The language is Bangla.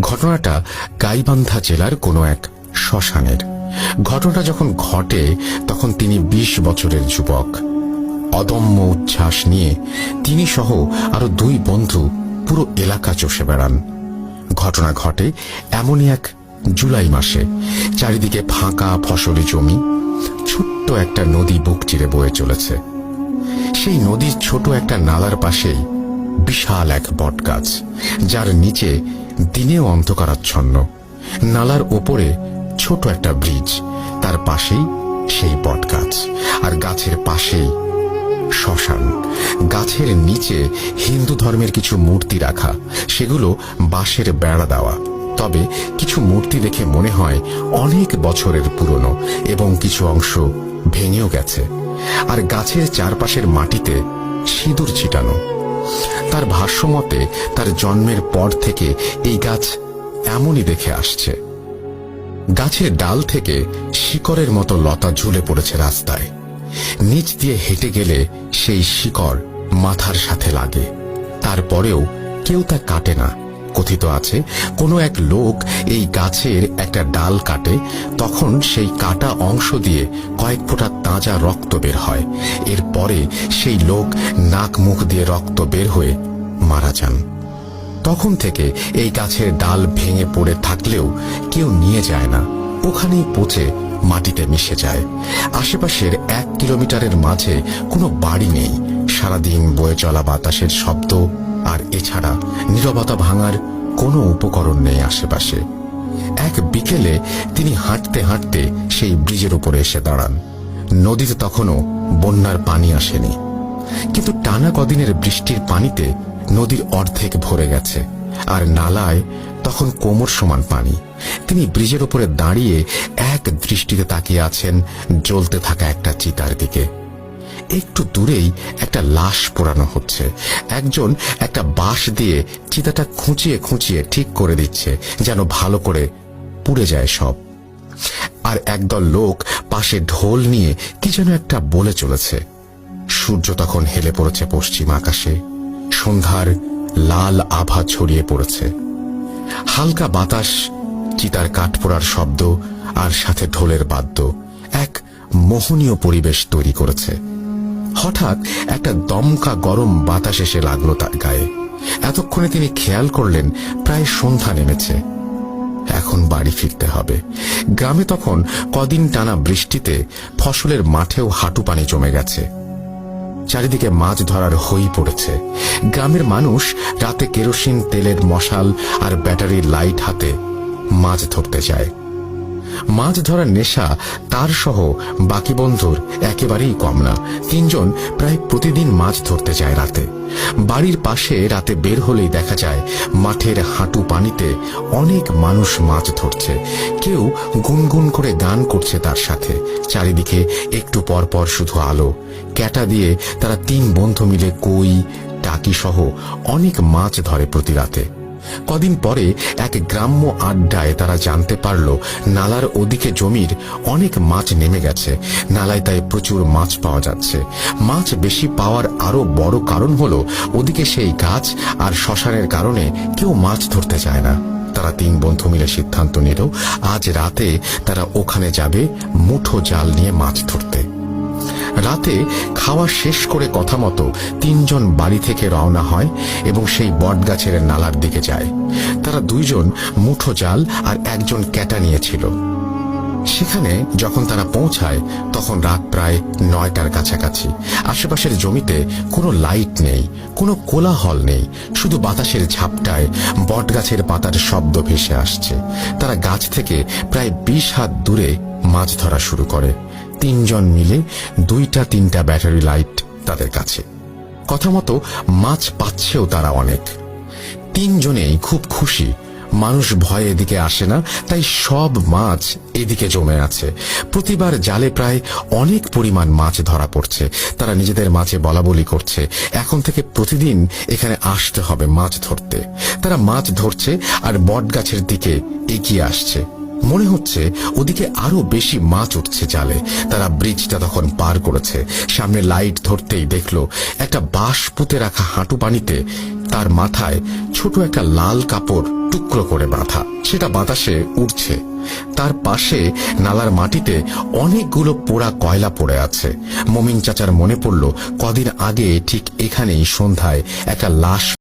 ঘটনাটা গাইবান্ধা জেলার কোনো এক শ্মশানের। ঘটনাটা যখন ঘটে, তখন তিনি ২০ বছরের যুবক। অদম্য উচ্ছ্বাস নিয়ে তিনি সহ আরও দুই বন্ধু পুরো এলাকা চষে বেড়ান। ঘটনা ঘটে এমনই এক জুলাই মাসে। চারিদিকে ফাঁকা ফসলি জমি, ছোট্ট একটা নদী বুক চিরে বয়ে চলেছে। সেই নদীর ছোট একটা নালার পাশেই বিশাল এক বটগাছ, যার নিচে দিনেও অন্ধকারাচ্ছন্ন। নালার ওপরে ছোট একটা ব্রিজ, তার পাশেই সেই বটগাছ, আর গাছের পাশেই শ্মশান। গাছের নিচে হিন্দু ধর্মের কিছু মূর্তি রাখা, সেগুলো বাঁশের বেড়া দেওয়া। তবে কিছু মূর্তি দেখে মনে হয় অনেক বছরের পুরনো এবং কিছু অংশ ভেঙেও গেছে, আর গাছের চারপাশের মাটিতে সিঁদুর ছিটানো। তার ভাষ্যমতে তার জন্মের পর থেকে এই গাছ এমনই দেখে আসছে। গাছের ডাল থেকে শিকড়ের মতো লতা ঝুলে পড়েছে রাস্তায়। নিচ দিয়ে হেঁটে গেলে সেই শিকড় মাথার সাথে লাগে। তারপরেও কেউ তা কাটে না। কথিত আছে, কোনো এক লোক এই গাছের একটা ডাল কাটে, তখন সেই কাটা অংশ দিয়ে কয়েক ফোঁটা তাজা রক্ত বের হয়। এরপরে সেই লোক নাক মুখ দিয়ে রক্ত বের হয়ে মারা যান। তখন থেকে এই গাছের ডাল ভেঙে পড়ে থাকলেও কেউ নিয়ে যায় না। ওখানেই পচে মাটিতে মিশে যায়। আশেপাশের এক কিলোমিটারের মাঝে কোনো বাড়ি নেই। সারাদিন বয়ে চলা বাতাসের শব্দ আর এছাড়া নীরবতা ভাঙার কোনো উপকরণ নেই আশেপাশে। এক বিকেলে তিনি হাঁটতে হাঁটতে সেই ব্রিজের উপরে এসে দাঁড়ান। নদীতে তখনও বন্যার পানি আসেনি। কিন্তু টানা কদিনের বৃষ্টির পানিতে নদীর অর্ধেক ভরে গেছে আর নালায় তখন কোমর সমান পানি। তিনি ব্রিজের উপরে দাঁড়িয়ে এক দৃষ্টিতে তাকিয়ে আছেন জ্বলতে থাকা একটা চিতার দিকে। একটু দূরেই একটা লাশ পোড়ানো হচ্ছে। একজন একটা বাঁশ দিয়ে চিতাটা খুঁচিয়ে খুঁচিয়ে ঠিক করে দিচ্ছে, যেন ভালো করে পুড়ে যায় সব। আর একদল লোক পাশে ঢোল নিয়ে কি যেন একটা বলে চলেছে। সূর্য তখন হেলে পড়েছে পশ্চিম আকাশে। সন্ধ্যার লাল আভা ছড়িয়ে পড়েছে। হালকা বাতাস, চিতার কাঠ পোড়ার শব্দ আর সাথে ঢোলের বাদ্য এক মোহনীয় পরিবেশ তৈরি করেছে। হঠাৎ একটা দমকা গরম বাতাস এসে লাগল তার গায়ে। এতক্ষণে তিনি খেয়াল করলেন, প্রায় সন্ধ্যা নেমেছে। এখন বাড়ি ফিরতে হবে। গ্রামে তখন কদিন টানা বৃষ্টিতে ফসলের মাঠেও হাঁটু পানি জমে গেছে। চারিদিকে মাছ ধরার হই পড়েছে। গ্রামের মানুষ রাতে কেরোসিন, তেলের মশাল আর ব্যাটারির লাইট হাতে মাছ ধরতে যায়। মাছ ধরার নেশা, তার সহ বাকি বন্ধুর একেবারেই কম না। তিনজন প্রায় প্রতিদিন মাছ ধরতে যায় রাতে। বাড়ির পাশে রাতে বের হলেই দেখা যায়, মাঠের হাঁটু পানিতে অনেক মানুষ মাছ ধরছে। কেউ গুনগুন করে গান করছে তার সাথে। চারিদিকে একটু পর পর শুধু আলো। ক্যাটা দিয়ে তারা তিন বন্ধু মিলে কই, টাকি সহ অনেক মাছ ধরে প্রতি রাতে। কদিন পরে এক গ্রাম্য আড্ডায় তারা জানতে পারল, নালার ওদিকে জমির অনেক মাছ নেমে গেছে। নালায় তাই প্রচুর মাছ পাওয়া যাচ্ছে। মাছ বেশি পাওয়ার আরও বড় কারণ হলো, ওদিকে সেই গাছ আর শ্মশানের কারণে কেউ মাছ ধরতে চায় না। তারা তিন বন্ধু মিলে সিদ্ধান্ত নিল, আজ রাতে তারা ওখানে যাবে মুঠো জাল নিয়ে মাছ ধরতে। রাতে খাওয়া শেষ করে কথা মতো তিনজন বাড়ি থেকে রওনা হয় এবং সেই বটগাছের নালার দিকে যায়। তারা দুইজন মুঠো জাল আর একজন ক্যাটা নিয়েছিল। সেখানে যখন তারা পৌঁছায়, তখন রাত প্রায় নয়টার কাছাকাছি। আশেপাশের জমিতে কোনো লাইট নেই, কোনো কোলাহল নেই, শুধু বাতাসের ঝাপটায় বটগাছের পাতার শব্দ ভেসে আসছে। তারা গাছ থেকে প্রায় বিশ হাত দূরে মাছ ধরা শুরু করে। তিনজন মিলে দুইটা তিনটা ব্যাটারি লাইট তাদের কাছে। কথা মতো মাছ পাচ্ছেও তারা অনেক। তিনজনেই খুব খুশি। মানুষ ভয়ে এদিকে আসে না, তাই সব মাছ এদিকে জমে আছে। প্রতিবার জালে প্রায় অনেক পরিমাণ মাছ ধরা পড়ছে। তারা নিজেদের মাঝে বলা বলি করছে। এখন থেকে প্রতিদিন এখানে আসতে হবে মাছ ধরতে। তারা মাছ ধরছে আর বট গাছের দিকে এগিয়ে আসছে। মনে হচ্ছে ওদিকে আরও বেশি মাছ উঠছে জালে। তারা ব্রিজটা তখন পার করেছে। সামনে লাইট ধরতেই দেখল একটা বাঁশ পুঁতে রাখা হাঁটু পানিতে তার মাথায় ছোট একটা লাল কাপড় টুকরো করে বাঁধা। সেটা বাতাসে উড়ছে। তার পাশে নালার মাটিতে অনেকগুলো পোড়া কয়লা পড়ে আছে। মমিন চাচার মনে পড়ল, কদিন আগে ঠিক এখানেই সন্ধ্যায় একটা লাশ